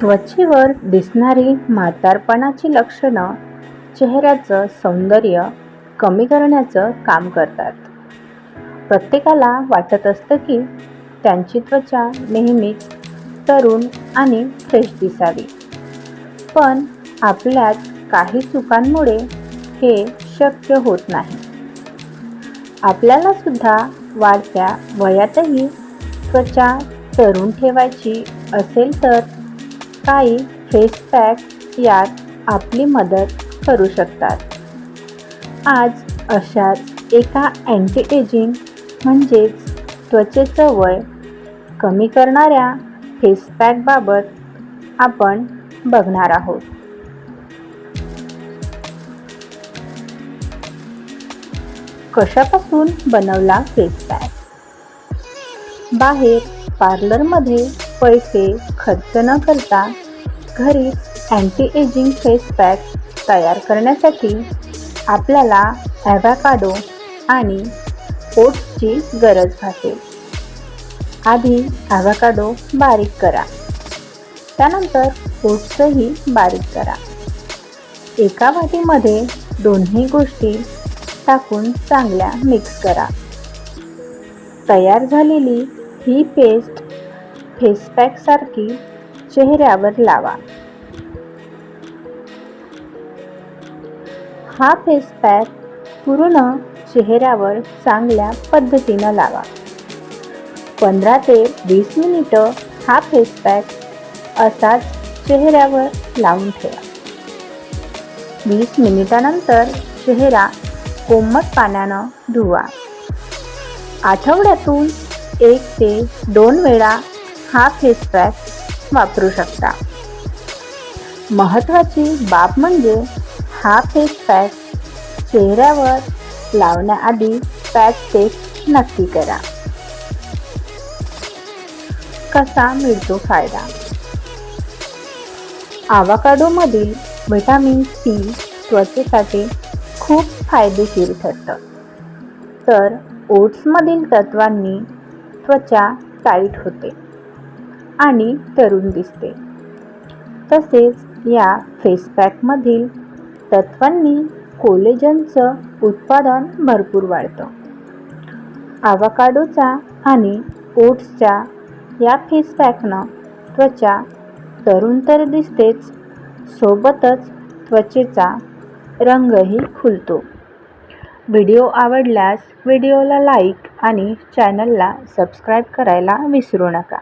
त्वचेवर दिसणारी म्हातारपणाची लक्षणं चेहऱ्याचं सौंदर्य कमी करण्याचं काम करतात. प्रत्येकाला वाटत असतं की त्यांची त्वचा नेहमीच तरुण आणि फ्रेश दिसावी. पण आपल्यात काही चुकांमुळे हे शक्य होत नाही. आपल्याला सुद्धा वाढत्या वयातही त्वचा तरुण ठेवायची असेल तर काही फेस पॅक यात आपली मदत करू शकतात. आज अशाच एका अँटी एजिंग म्हणजेच त्वचेचं वय कमी करणाऱ्या फेस पॅकबाबत आपण बघणार आहोत. कशापासून बनवला फेस पॅक बाहेर पार्लरमध्ये पैसे खर्च न करता घरीच अँटी एजिंग फेस पॅक तयार करण्यासाठी आपल्याला ॲव्हॅकाडो आणि ओट्सची गरज भासेल आधी ॲव्हॅकाडो बारीक करा. त्यानंतर ओट्सही बारीक करा. एका वाटीमध्ये दोन्ही गोष्टी टाकून चांगल्या मिक्स करा. तयार झालेली ही पेस्ट फेसपॅकसारखी चेहऱ्यावर लावा. हा फेसपॅक पूर्ण चेहऱ्यावर चांगल्या पद्धतीनं लावा. पंधरा ते वीस मिनिटं हा फेसपॅक असाच चेहऱ्यावर लावून ठेवा. वीस मिनिटानंतर चेहरा कोमट पाण्यानं धुवा. आठवड्यातून एक ते दोन वेळा हा फेस पॅक वापरू शकता. महत्त्वाची बाब म्हणजे हा फेस पॅक चेहऱ्यावर लावण्याआधी पॅच टेस्ट नक्की करा. कसा मिळतो फायदा? आवाकाडोमधील व्हिटॅमिन सी त्वचेसाठी खूप फायदेशीर ठरतं. तर ओट्समधील तत्वांनी त्वचा टाईट होते. आणि तरुण दिसते. तसेच या फेसपॅकमधील तत्वांनी कोलेजनचं उत्पादन भरपूर वाढतं. आवाकाडोचा आणि ओट्सच्या या फेसपॅकनं त्वचा तरुण तर दिसतेच सोबतच त्वचेचा रंगही खुलतो. व्हिडिओ आवडल्यास व्हिडिओला लाईक आणि चॅनलला सबस्क्राईब करायला विसरू नका.